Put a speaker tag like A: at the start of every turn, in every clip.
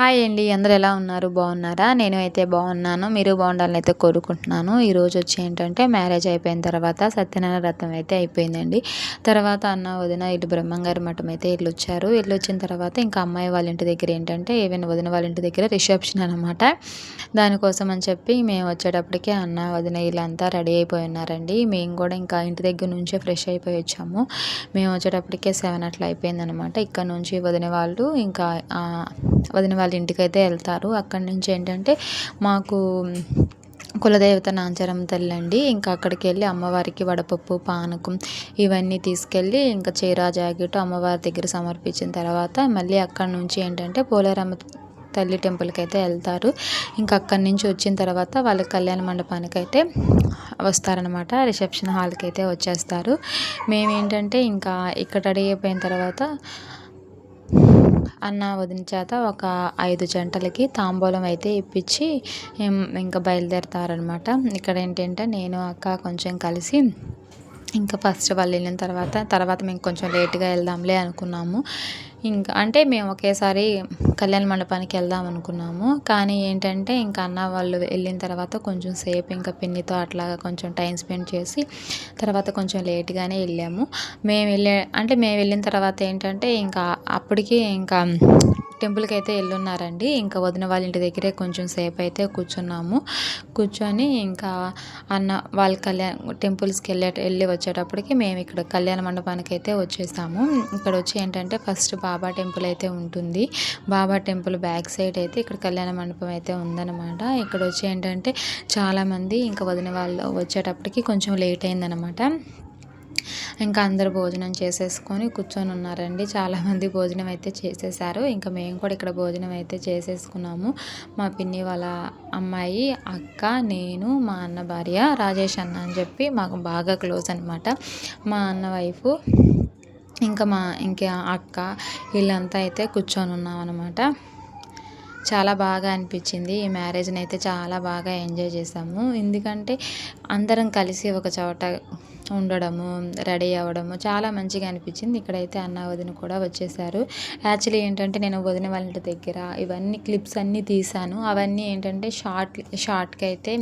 A: Hi అండి అందరు ఎలా ఉన్నారు? బాగున్నారా? నేను అయితే బాగున్నాను. మీరు బాగుండాలని అయితే కోరుకుంటున్నాను. ఈరోజు వచ్చి ఏంటంటే మ్యారేజ్ అయిపోయిన తర్వాత సత్యనారాయణ వ్రతం అయితే అయిపోయిందండి. తర్వాత అన్న వదిన ఇటు బ్రహ్మంగారి మఠం అయితే ఇల్లు వచ్చారు ఇల్లు వచ్చిన తర్వాత ఇంకా అమ్మాయి వాళ్ళ ఇంటి దగ్గర ఏంటంటే ఏవైనా వదిన వాళ్ళ ఇంటి దగ్గర రిసెప్షన్ అనమాట దానికోసం అని చెప్పి మేము వచ్చేటప్పటికే అన్న వదిన వీళ్ళంతా రెడీ అయిపోయి ఉన్నారండి. మేము కూడా ఇంకా ఇంటి దగ్గర నుంచే ఫ్రెష్ అయిపోయి వచ్చాము. మేము వచ్చేటప్పటికే సెవెన్ అట్లా అయిపోయిందనమాట ఇక్కడ నుంచి వదిన వాళ్ళు ఇంకా వదిన వాళ్ళ ఇంటికి అయితే వెళ్తారు. అక్కడి నుంచి ఏంటంటే మాకు కులదేవత నాంచరం తల్లి అండి. ఇంకా అక్కడికి వెళ్ళి అమ్మవారికి వడపప్పు పానకం ఇవన్నీ తీసుకెళ్ళి ఇంకా చీర జాకెట్ అమ్మవారి దగ్గర సమర్పించిన తర్వాత మళ్ళీ అక్కడి నుంచి ఏంటంటే పోలేరమ్మ తల్లి టెంపుల్కి అయితే వెళ్తారు. ఇంకా అక్కడి నుంచి వచ్చిన తర్వాత వాళ్ళ కళ్యాణ మండపానికి అయితే వస్తారనమాట రిసెప్షన్ హాల్కి అయితే వచ్చేస్తారు. మేమేంటంటే ఇంకా ఇక్కడ రెడీ అయిపోయిన తర్వాత అన్న వదిన చేత ఒక ఐదు జంటలకి తాంబూలం అయితే ఇప్పించి ఇంకా బయలుదేరుతారనమాట ఇక్కడ ఏంటంటే నేను అక్క కొంచెం కలిసి ఇంకా ఫస్ట్ వాళ్ళు వెళ్ళిన తర్వాత తర్వాత మేము కొంచెం లేట్గా వెళ్దాంలే అనుకున్నాము. ఇంకా అంటే మేము ఒకేసారి కళ్యాణ మండపానికి వెళ్దాం అనుకున్నాము. కానీ ఏంటంటే ఇంకా అన్న వాళ్ళు వెళ్ళిన తర్వాత కొంచెం సేపు ఇంకా పిన్నితో అట్లాగా కొంచెం టైం స్పెండ్ చేసి తర్వాత కొంచెం లేట్గానే వెళ్ళాము. మేము వెళ్ళే అంటే మేము వెళ్ళిన తర్వాత ఏంటంటే ఇంకా అప్పటికి ఇంకా టెంపుల్కి అయితే వెళ్ళున్నారండి ఇంకా వదిన వాళ్ళ ఇంటి దగ్గరే కొంచెం సేపు అయితే కూర్చున్నాము. కూర్చొని ఇంకా అన్న వాళ్ళ కళ్యాణ్ టెంపుల్స్కి వెళ్ళే వెళ్ళి వచ్చేటప్పటికి మేము ఇక్కడ కళ్యాణ మండపానికి అయితే వచ్చేసాము. ఇక్కడ వచ్చి ఏంటంటే ఫస్ట్ బాబా టెంపుల్ అయితే ఉంటుంది. బాబా టెంపుల్ బ్యాక్ సైడ్ అయితే ఇక్కడ కళ్యాణ మండపం అయితే ఉందన్నమాట. ఇక్కడ వచ్చి ఏంటంటే చాలామంది ఇంకా వదిన వాళ్ళు వచ్చేటప్పటికి కొంచెం లేట్ అయిందనమాట ఇంకా అందరు భోజనం చేసేసుకొని కూర్చొని ఉన్నారండి. చాలామంది భోజనం అయితే చేసేసారు. ఇంకా మేము కూడా ఇక్కడ భోజనం అయితే చేసేసుకున్నాము. మా పిన్ని వాళ్ళ అమ్మాయి అక్క నేను మా అన్న భార్య రాజేష్ అన్న అని చెప్పి మాకు బాగా క్లోజ్ అనమాట మా అన్న వైఫ్ ఇంకా మా ఇంకా అక్క వీళ్ళంతా అయితే కూర్చొని ఉన్నాం అనమాట చాలా బాగా అనిపించింది. ఈ మ్యారేజ్ని అయితే చాలా బాగా ఎంజాయ్ చేసాము. ఎందుకంటే అందరం కలిసి ఒక చోట ఉండడము రెడీ అవ్వడము చాలా మంచిగా అనిపించింది. ఇక్కడైతే అన్న వదిన కూడా వచ్చేసారు. యాక్చువల్లీ ఏంటంటే నేను వదిన వాళ్ళ ఇంటి దగ్గర ఇవన్నీ క్లిప్స్ అన్నీ తీసాను అవన్నీ ఏంటంటే షార్ట్ షార్ట్కి అయితే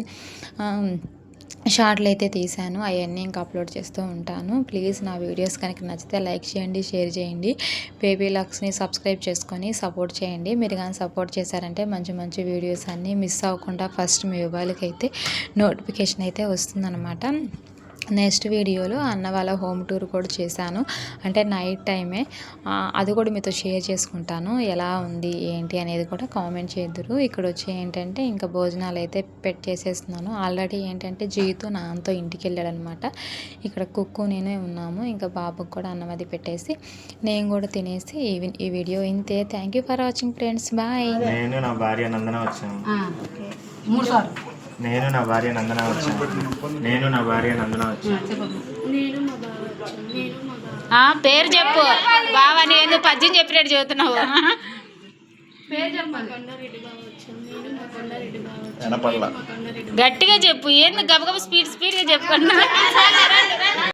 A: షార్ట్లు అయితే తీసాను అవన్నీ ఇంకా అప్లోడ్ చేస్తూ ఉంటాను. ప్లీజ్ నా వీడియోస్ కనుక నచ్చితే లైక్ చేయండి షేర్ చేయండి. బేబీ లక్స్ని సబ్స్క్రైబ్ చేసుకొని సపోర్ట్ చేయండి. మీరు కానీ సపోర్ట్ చేశారంటే మంచి మంచి వీడియోస్ అన్నీ మిస్ అవ్వకుండా ఫస్ట్ మీ మొబైల్కి అయితే నోటిఫికేషన్ అయితే వస్తుందన్నమాట. నెక్స్ట్ వీడియోలో అన్న వాళ్ళ హోమ్ టూర్ కూడా చేశాను. అంటే నైట్ టైమే. అది కూడా మీతో షేర్ చేసుకుంటాను. ఎలా ఉంది ఏంటి అనేది కూడా కామెంట్ చేద్దరు. ఇక్కడ వచ్చి ఏంటంటే ఇంకా భోజనాలు అయితే పెట్టేసేస్తున్నాను. ఆల్రెడీ ఏంటంటే జీతు నాన్నతో ఇంటికి వెళ్ళాడనమాట. ఇక్కడ కుక్కు నేనే ఉన్నాము. ఇంకా బాబుకి కూడా అన్నం అది పెట్టేసి నేను కూడా తినేసి ఈ వీడియో ఇంతే. Thank you for watching friends bye
B: నేను నా భార్య నందన వచ్చాను మూడు సార్లు. నేను నా భార్య నందన వచ్చాను. నేను నా భార్య నందన వచ్చాను.
A: పేరు చెప్పు. బావా నేను పద్యం చెప్పినట్టు చెబుతున్నావు గట్టిగా చెప్పు. ఏంది గబగబ స్పీడ్ స్పీడ్గా చెప్పండి